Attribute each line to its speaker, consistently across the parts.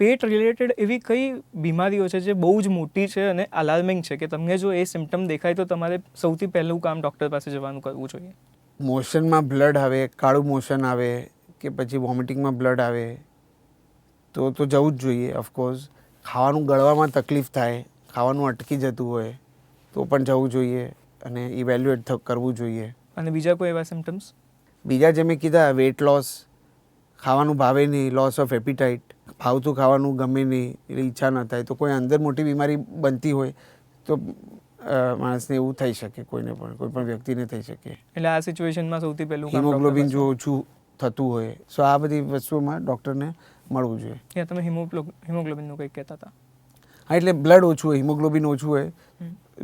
Speaker 1: પેટ related એવી કઈ બીમારીઓ છે જે બહુ જ મોટી છે અને અલાર્મિંગ છે? કે તમને જો એ સિમ્ટમ દેખાય તો તમારે સૌથી પહેલું કામ ડૉક્ટર પાસે જવાનું કરવું જોઈએ.
Speaker 2: મોશનમાં બ્લડ આવે કાળું મોશન આવે કે પછી વોમિટિંગમાં બ્લડ આવે તો તો જવું જ જોઈએ ઓફકોર્સ ખાવાનું ગળવામાં તકલીફ થાય ખાવાનું અટકી જતું હોય તો પણ જવું જોઈએ અને ઇવેલ્યુએટ કરવું જોઈએ.
Speaker 1: અને બીજા કોઈ એવા સિમ્ટમ્સ
Speaker 2: બીજા જે મેં કીધા વેટ લોસ ખાવાનું ભાવે નહીં લોસ ઓફ એપિટાઇટ ભાવતું ખાવાનું ગમે નહીં એટલે ઈચ્છા ન થાય તો કોઈ અંદર મોટી બીમારી બનતી હોય તો માણસને એવું થઈ શકે કોઈને પણ કોઈ પણ વ્યક્તિને થઈ શકે.
Speaker 1: એટલે આ સિચ્યુએશનમાં સૌથી પહેલું
Speaker 2: હિમોગ્લોબિન જો ઓછું થતું હોય સો આ બધી વસ્તુઓમાં ડૉક્ટરને મળવું જોઈએ.
Speaker 1: કે તમે હિમોગ્લોબિનનું કંઈક કહેતા હતા?
Speaker 2: હા એટલે બ્લડ ઓછું હોય હિમોગ્લોબિન ઓછું હોય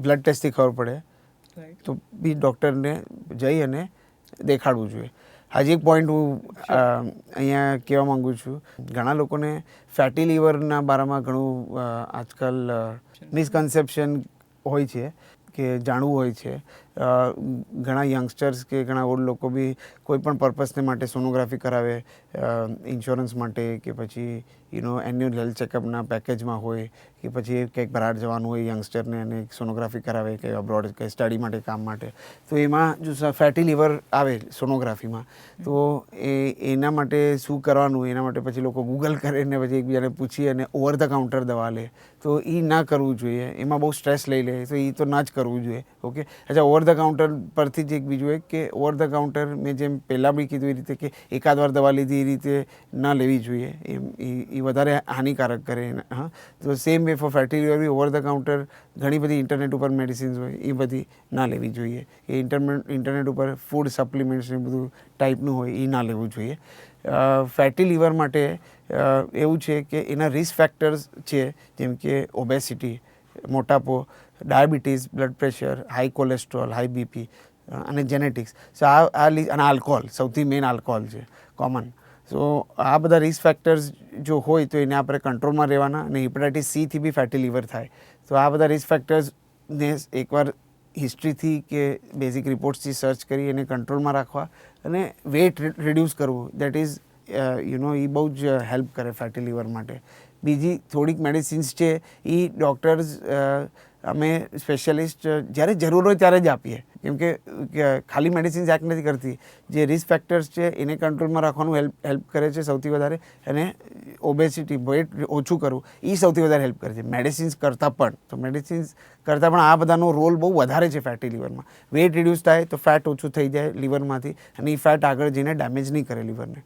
Speaker 2: બ્લડ ટેસ્ટથી ખબર પડે. તો બી ડૉક્ટરને જઈ અને દેખાડવું જોઈએ. હજી એક પોઈન્ટ હું અહીંયા કહેવા માગું છું. ઘણા લોકોને ફેટી લીવરના બારામાં ઘણું આજકાલ મિસકન્સેપ્શન હોય છે. કે જાણવું હોય છે. ઘણા યંગસ્ટર્સ કે ઘણા ઓલ્ડ લોકો બી કોઈ પણ પર્પસને માટે સોનોગ્રાફી કરાવે ઇન્સ્યોરન્સ માટે કે પછી યુનો એન્યુઅલ હેલ્થ ચેકઅપના પેકેજમાં હોય કે પછી કંઈક બહાર જવાનું હોય યંગસ્ટરને અને સોનોગ્રાફી કરાવે કે અબ્રોડ કે સ્ટડી માટે, કામ માટે. તો એમાં જો ફેટી લીવર આવે સોનોગ્રાફીમાં તો એ, એના માટે શું કરવાનું એના માટે પછી લોકો ગૂગલ કરે ને પછી એકબીજાને પૂછી અને ઓવર ધ કાઉન્ટર દવા લે. તો એ ના કરવું જોઈએ. એમાં બહુ સ્ટ્રેસ લઈ લે. તો એ તો ના જ કરવું જોઈએ, ઓકે? અચ્છા ઓવર ધ કાઉન્ટર પરથી જ એક બીજું એક કે ઓવર ધ કાઉન્ટર મેં જેમ પહેલાં બી કીધું એ રીતે કે એકાદ વાર દવા લીધી એ રીતે ના લેવી જોઈએ, એમ એ વધારે હાનિકારક કરે હા? તો same way for fatty liver be over the counter ઘણી બધી ઇન્ટરનેટ ઉપર મેડિસિન્સ હોય, એ બધી ના લેવી જોઈએ. એ ઇન્ટરનેટ ઉપર ફૂડ સપ્લિમેન્ટ્સ ને બધું ટાઈપનું હોય, એ ના લેવું જોઈએ. ફેટી લીવર માટે એવું છે કે એના રિસ્ક ફેક્ટર્સ છે, જેમ કે obesity મોટાપો diabetes blood pressure high cholesterol high BP અને જેનેટિક્સ સો આ આ અને આલ્કોહોલ સૌથી મેઇન આલ્કોહોલ છે કોમન સો આ બધા રિસ્ક ફેક્ટર્સ જો હોય તો એને આપણે કંટ્રોલમાં રહેવાના અને હિપેટાઇટિસ સીથી બી ફેટી લીવર થાય. તો આ બધા રિસ્ક ફેક્ટર્સને એકવાર હિસ્ટ્રીથી કે બેઝિક રિપોર્ટ્સથી સર્ચ કરી એને કંટ્રોલમાં રાખવા અને વેટ રિડ્યુસ કરવું. દેટ ઇઝ યુ નો એ બહુ જ હેલ્પ કરે ફેટી લીવર માટે. બીજી થોડીક મેડિસિન્સ છે એ ડૉક્ટર્સ અમે સ્પેશિયાલિસ્ટ જ્યારે જરૂર હોય ત્યારે જ આપીએ. કેમ કે ખાલી મેડિસિન્સ એક્ટ નથી કરતી. જે રિસ્ક ફેક્ટર્સ છે, એને કંટ્રોલમાં રાખવાનું હેલ્પ હેલ્પ કરે છે સૌથી વધારે. અને ઓબેસિટી વેટ ઓછું કરવું એ સૌથી વધારે હેલ્પ કરે છે. મેડિસિન્સ કરતાં પણ, તો મેડિસિન્સ કરતાં પણ આ બધાનો રોલ બહુ વધારે છે ફેટી લીવરમાં વેટ રિડ્યુસ થાય, તો ફેટ ઓછું થઈ જાય લીવરમાંથી અને એ ફેટ આગળ જઈને ડેમેજ નહીં કરે લીવરને